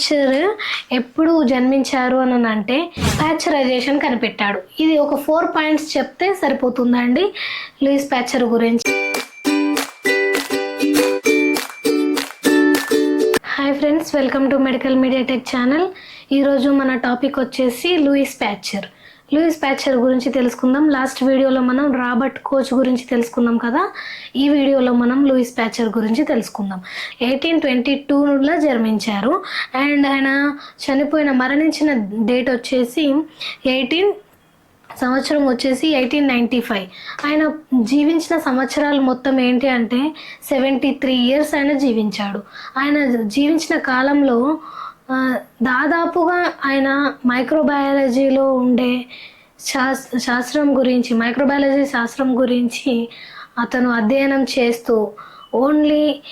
Pasteur ఎప్పుడు జన్మించారు అని అంటే ప్యాచరైజేషన్ కనిపెట్టాడు. ఇది ఒక ఫోర్ పాయింట్స్ చెప్తే సరిపోతుందండి లూయిస్ ప్యాచర్ గురించి. Hi friends welcome to medical media tech channel ఈరోజు మన టాపిక్ వచ్చేసి లూయిస్ ప్యాచర్ లూయిస్ ప్యాచర్ గురించి తెలుసుకుందాం. లాస్ట్ వీడియోలో మనం రాబర్ట్ కోచ్ గురించి తెలుసుకుందాం కదా. ఈ వీడియోలో మనం లూయిస్ ప్యాచర్ గురించి తెలుసుకుందాం. ఎయిటీన్ ట్వంటీ టూలో జన్మించారు. అండ్ ఆయన చనిపోయిన మరణించిన డేట్ వచ్చేసి ఎయిటీన్ సంవత్సరం వచ్చేసి ఎయిటీన్ నైంటీ ఫైవ్. ఆయన జీవించిన సంవత్సరాలు మొత్తం ఏంటి అంటే సెవెంటీ త్రీ ఇయర్స్ ఆయన జీవించాడు. ఆయన జీవించిన కాలంలో దాదాపుగా ఆయన మైక్రోబయాలజీలో ఉండే శాస్ శాస్త్రం గురించి మైక్రోబయాలజీ శాస్త్రం గురించి అతను అధ్యయనం చేస్తూ ఓన్లీ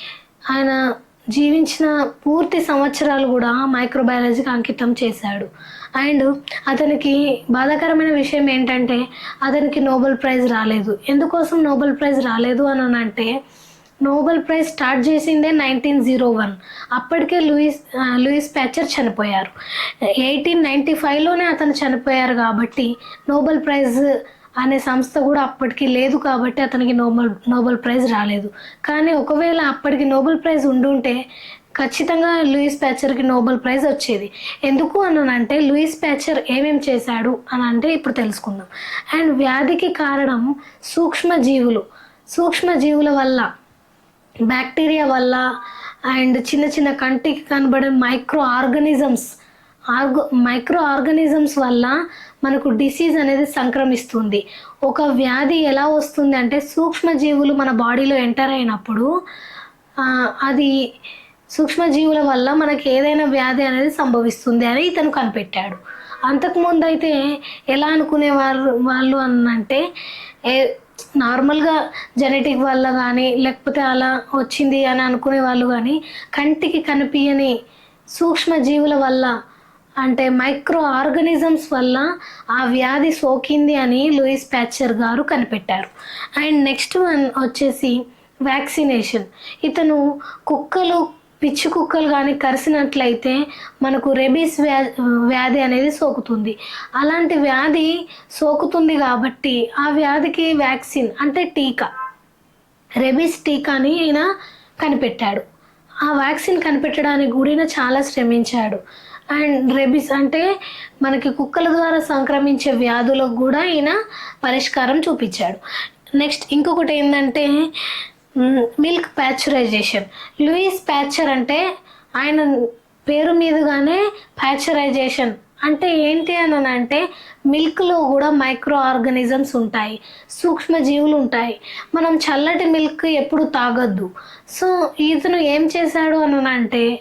ఆయన జీవించిన పూర్తి సంవత్సరాలు కూడా మైక్రోబయాలజీకి అంకితం చేశాడు. అండ్ అతనికి బాధాకరమైన విషయం ఏంటంటే అతనికి నోబెల్ ప్రైజ్ రాలేదు. ఎందుకోసం నోబెల్ ప్రైజ్ రాలేదు అని అంటే నోబెల్ ప్రైజ్ స్టార్ట్ చేసిందే నైన్టీన్ జీరో వన్. అప్పటికే లూయిస్ లూయిస్ ప్యాచర్ చనిపోయారు. ఎయిటీన్ నైంటీ ఫైవ్లోనే అతను చనిపోయారు కాబట్టి నోబెల్ ప్రైజ్ అనే సంస్థ కూడా అప్పటికి లేదు కాబట్టి అతనికి నోబెల్ నోబెల్ ప్రైజ్ రాలేదు. కానీ ఒకవేళ అప్పటికి నోబెల్ ప్రైజ్ ఉండుంటే ఖచ్చితంగా లూయిస్ ప్యాచర్కి నోబెల్ ప్రైజ్ వచ్చేది. ఎందుకు అని అంటే లూయిస్ ప్యాచర్ ఏమేం చేశాడు అని అంటే ఇప్పుడు తెలుసుకుందాం. అండ్ వ్యాధికి కారణం సూక్ష్మజీవులు. సూక్ష్మజీవుల వల్ల బ్యాక్టీరియా వల్ల అండ్ చిన్న చిన్న కంటికి కనబడే మైక్రో ఆర్గనిజమ్స్ ఆర్గో మైక్రో ఆర్గనిజమ్స్ వల్ల మనకు డిసీజ్ అనేది సంక్రమిస్తుంది. ఒక వ్యాధి ఎలా వస్తుంది అంటే సూక్ష్మజీవులు మన బాడీలో ఎంటర్ అయినప్పుడు అది సూక్ష్మజీవుల వల్ల మనకి ఏదైనా వ్యాధి అనేది సంభవిస్తుంది అని ఇతను కనిపెట్టాడు. అంతకుముందు అయితే ఎలా అనుకునేవారు వాళ్ళు అనంటే ఏ నార్మల్గా జెనెటిక్ వల్ల కానీ లేకపోతే అలా వచ్చింది అని అనుకునే వాళ్ళు కానీ కంటికి కనిపించని సూక్ష్మజీవుల వల్ల అంటే మైక్రో ఆర్గనిజమ్స్ వల్ల ఆ వ్యాధి సోకింది అని లూయిస్ ప్యాచర్ గారు కనిపెట్టారు. అండ్ నెక్స్ట్ వన్ వచ్చేసి వ్యాక్సినేషన్. ఇతను కుక్కలు పిచ్చి కుక్కలు కానీ కరిసినట్లయితే మనకు రెబీస్ వ్యా వ్యాధి అనేది సోకుతుంది. అలాంటి వ్యాధి సోకుతుంది కాబట్టి ఆ వ్యాధికి వ్యాక్సిన్ అంటే టీకా. రెబీస్ టీకాని ఈయన కనిపెట్టాడు. ఆ వ్యాక్సిన్ కనిపెట్టడానికి కూడా ఈయన చాలా శ్రమించాడు. అండ్ రెబీస్ అంటే మనకి కుక్కల ద్వారా సంక్రమించే వ్యాధులకు కూడా ఈయన పరిష్కారం చూపించాడు. నెక్స్ట్ ఇంకొకటి ఏంటంటే మిల్క్ ప్యాచురైజేషన్. లూయిస్ ప్యాచర్ అంటే ఆయన పేరు మీదుగానే ప్యాచరైజేషన్. అంటే ఏంటి అని అంటే మిల్క్లో కూడా మైక్రో ఆర్గనిజమ్స్ ఉంటాయి. సూక్ష్మజీవులు ఉంటాయి మనం చల్లటి మిల్క్ ఎప్పుడు తాగొద్దు. సో ఇతను ఏం చేశాడు అని అంటే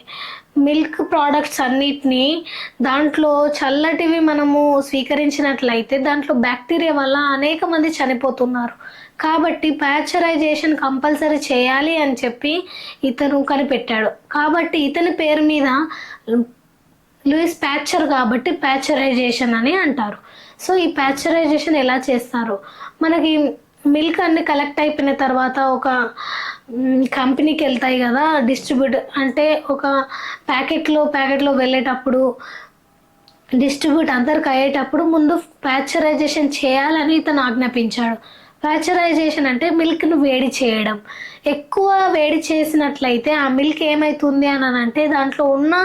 మిల్క్ ప్రోడక్ట్స్ అన్నిటినీ దాంట్లో చల్లటివి మనము స్వీకరించినట్లయితే దాంట్లో బ్యాక్టీరియా వల్ల అనేక మంది చనిపోతున్నారు. కాబట్టి ప్యాచరైజేషన్ కంపల్సరీ చేయాలి అని చెప్పి ఇతను కనిపెట్టాడు. కాబట్టి ఇతని పేరు మీద లూయిస్ ప్యాచర్ కాబట్టి ప్యాచరైజేషన్ అని అంటారు. సో ఈ ప్యాచరైజేషన్ ఎలా చేస్తారు? మనకి మిల్క్ అన్ని కలెక్ట్ అయిపోయిన తర్వాత ఒక కంపెనీకి వెళ్తాయి కదా డిస్ట్రిబ్యూట్ అంటే ఒక ప్యాకెట్లో ప్యాకెట్లో వెళ్ళేటప్పుడు డిస్ట్రిబ్యూట్ అందరికి అయ్యేటప్పుడు ముందు ప్యాచరైజేషన్ చేయాలని ఇతను ఆజ్ఞాపించాడు. ప్యాచరైజేషన్ అంటే మిల్క్ను వేడి చేయడం. ఎక్కువ వేడి చేసినట్లయితే ఆ మిల్క్ ఏమవుతుంది అని అంటే దాంట్లో ఉన్న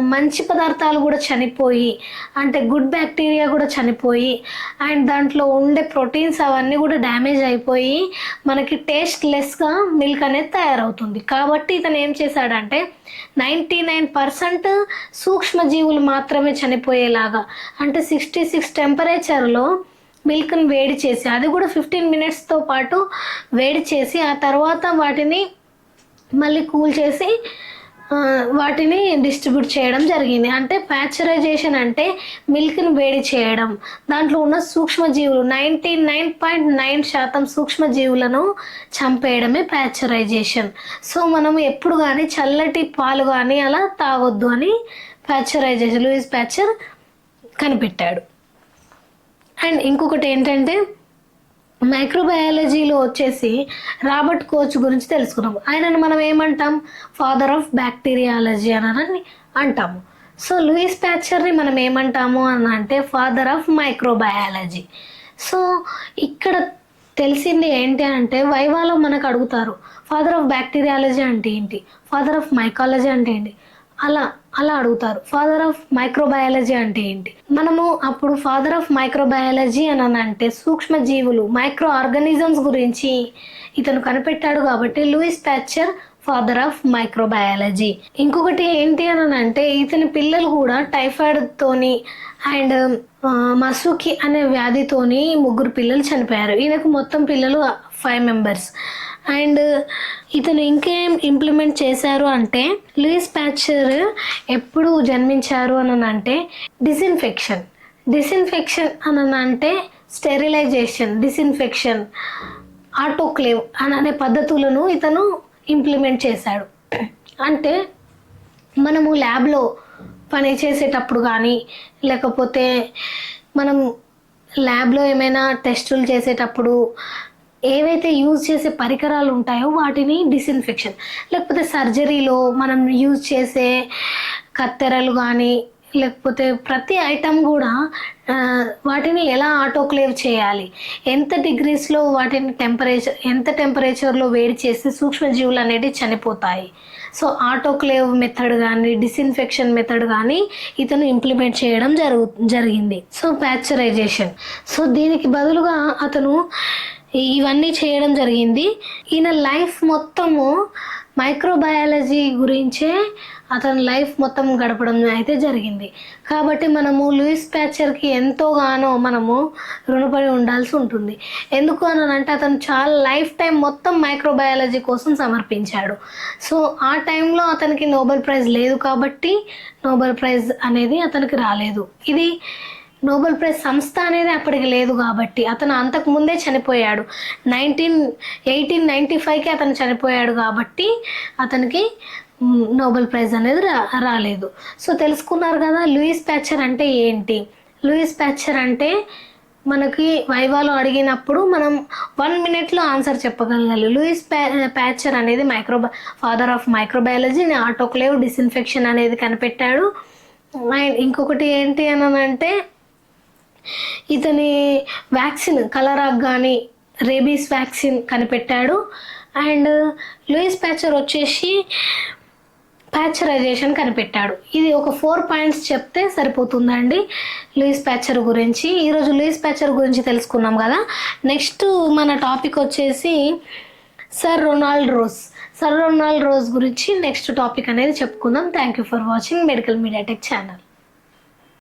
మంచి పదార్థాలు కూడా చనిపోయి అంటే గుడ్ బ్యాక్టీరియా కూడా చనిపోయి అండ్ దాంట్లో ఉండే ప్రోటీన్స్ అవన్నీ కూడా డ్యామేజ్ అయిపోయి మనకి టేస్ట్ లెస్గా మిల్క్ అనేది తయారవుతుంది. కాబట్టి ఇతను ఏం చేశాడంటే నైంటీ నైన్ పర్సెంట్ సూక్ష్మజీవులు మాత్రమే చనిపోయేలాగా అంటే సిక్స్టీ సిక్స్ టెంపరేచర్లో మిల్క్ని వేడి చేసి అది కూడా ఫిఫ్టీన్ మినిట్స్తో పాటు వేడి చేసి ఆ తర్వాత వాటిని మళ్ళీ కూల్ చేసి వాటిని డిస్ట్రిబ్యూట్ చేయడం జరిగింది. అంటే ప్యాచరైజేషన్ అంటే మిల్క్ని వేడి చేయడం. దాంట్లో ఉన్న సూక్ష్మజీవులు నైంటీ నైన్ పాయింట్ నైన్ శాతం సూక్ష్మజీవులను చంపేయడమే ప్యాచరైజేషన్ సో మనం ఎప్పుడు కానీ చల్లటి పాలు కానీ అలా తాగొద్దు అని ప్యాచరైజేషన్ లూయిస్ ప్యాచర్ కనిపెట్టాడు. అండ్ ఇంకొకటి ఏంటంటే మైక్రోబయాలజీలో వచ్చేసి రాబర్ట్ కోచ్ గురించి తెలుసుకున్నాం ఆయనను మనం ఏమంటాం? ఫాదర్ ఆఫ్ బ్యాక్టీరియాలజీ అని అంటాము. సో లూయిస్ ప్యాచర్ని మనం ఏమంటాము అని అంటే ఫాదర్ ఆఫ్ మైక్రోబయాలజీ సో ఇక్కడ తెలిసింది ఏంటి అంటే వైవాలో మనకు అడుగుతారు ఫాదర్ ఆఫ్ బ్యాక్టీరియాలజీ అంటే ఏంటి? ఫాదర్ ఆఫ్ మైకాలజీ అంటే ఏంటి? అలా అలా అడుగుతారు. ఫాదర్ ఆఫ్ మైక్రోబయాలజీ అంటే ఏంటి? మనము అప్పుడు ఫాదర్ ఆఫ్ మైక్రోబయాలజీ అని అంటే సూక్ష్మ జీవులు మైక్రో ఆర్గానిజమ్స్ గురించి ఇతను కనిపెట్టాడు కాబట్టి Louis Pasteur father of microbiology ఇంకొకటి ఏంటి అని అంటే ఇతని పిల్లలు కూడా టైఫాయిడ్ తోని అండ్ మసూకి అనే వ్యాధితోని ముగ్గురు పిల్లలు చనిపోయారు. ఈయనకు మొత్తం పిల్లలు ఫైవ్ మెంబర్స్ అండ్ ఇతను ఇంకేం ఇంప్లిమెంట్ చేశారు అంటే లూయిస్ ప్యాచర్ ఎప్పుడు జన్మించారు అని అంటే డిస్ఇన్ఫెక్షన్ డిస్ఇన్ఫెక్షన్ అని అంటే స్టెరిలైజేషన్ డిస్ఇన్ఫెక్షన్ ఆటోక్లేవ్ అని అనే పద్ధతులను ఇతను ఇంప్లిమెంట్ చేశాడు. అంటే మనము ల్యాబ్లో పని చేసేటప్పుడు కానీ లేకపోతే మనం ల్యాబ్లో ఏమైనా టెస్టులు చేసేటప్పుడు ఏవైతే యూజ్ చేసే పరికరాలు ఉంటాయో వాటిని డిస్ఇన్ఫెక్షన్ లేకపోతే సర్జరీలో మనం యూజ్ చేసే కత్తెరలు కానీ లేకపోతే ప్రతి ఐటమ్ కూడా వాటిని ఎలా ఆటోక్లేవ్ చేయాలి? ఎంత డిగ్రీస్లో వాటిని టెంపరేచర్ ఎంత టెంపరేచర్లో వేడి చేస్తే సూక్ష్మజీవులు అనేవి చనిపోతాయి? సో ఆటోక్లేవ్ మెథడ్ కానీ డిస్ఇన్ఫెక్షన్ మెథడ్ కానీ ఇతను ఇంప్లిమెంట్ చేయడం జరుగు జరిగింది. సో ప్యాక్చరైజేషన్ సో దీనికి బదులుగా అతను ఇవన్నీ చేయడం జరిగింది. ఈయన లైఫ్ మొత్తము మైక్రోబయాలజీ గురించే అతని లైఫ్ మొత్తం గడపడం అయితే జరిగింది. కాబట్టి మనము లూయిస్ ప్యాచర్కి ఎంతోగానో మనము రుణపడి ఉండాల్సి ఉంటుంది. ఎందుకు అని అంటే అతను చాలా లైఫ్ టైం మొత్తం మైక్రోబయాలజీ కోసం సమర్పించాడు. సో ఆ టైంలో అతనికి నోబెల్ ప్రైజ్ లేదు కాబట్టి నోబెల్ ప్రైజ్ అనేది అతనికి రాలేదు. ఇది నోబెల్ ప్రైజ్ సంస్థ అనేది అప్పటికి లేదు కాబట్టి అతను అంతకు ముందే చనిపోయాడు. నైన్టీన్ ఎయిటీన్ నైంటీ ఫైవ్కి అతను చనిపోయాడు కాబట్టి అతనికి నోబెల్ ప్రైజ్ అనేది రా రాలేదు. సో తెలుసుకున్నారు కదా లూయిస్ ప్యాచర్ అంటే ఏంటి? లూయిస్ ప్యాచర్ అంటే మనకి వైవాలో అడిగినప్పుడు మనం వన్ మినిట్లో ఆన్సర్ చెప్పగలగాలి. లూయిస్ ప్యా ప్యాచర్ అనేది micro father of microbiology autoclave disinfection అనేది కనిపెట్టాడు. అండ్ ఇంకొకటి ఏంటి అని అంటే ఇతని వ్యాక్సిన్ కలరాక్ కానీ రేబీస్ వ్యాక్సిన్ కనిపెట్టాడు. అండ్ లూయిస్ ప్యాచర్ వచ్చేసి ప్యాచరైజేషన్ కనిపెట్టాడు. ఇది ఒక ఫోర్ పాయింట్స్ చెప్తే సరిపోతుందండి లూయిస్ ప్యాచర్ గురించి. ఈరోజు లూయిస్ ప్యాచర్ గురించి తెలుసుకున్నాం కదా. నెక్స్ట్ మన టాపిక్ వచ్చేసి Sir Ronald Ross. Sir Ronald Ross గురించి నెక్స్ట్ టాపిక్ అనేది చెప్పుకుందాం. Thank you for watching medical media tech channel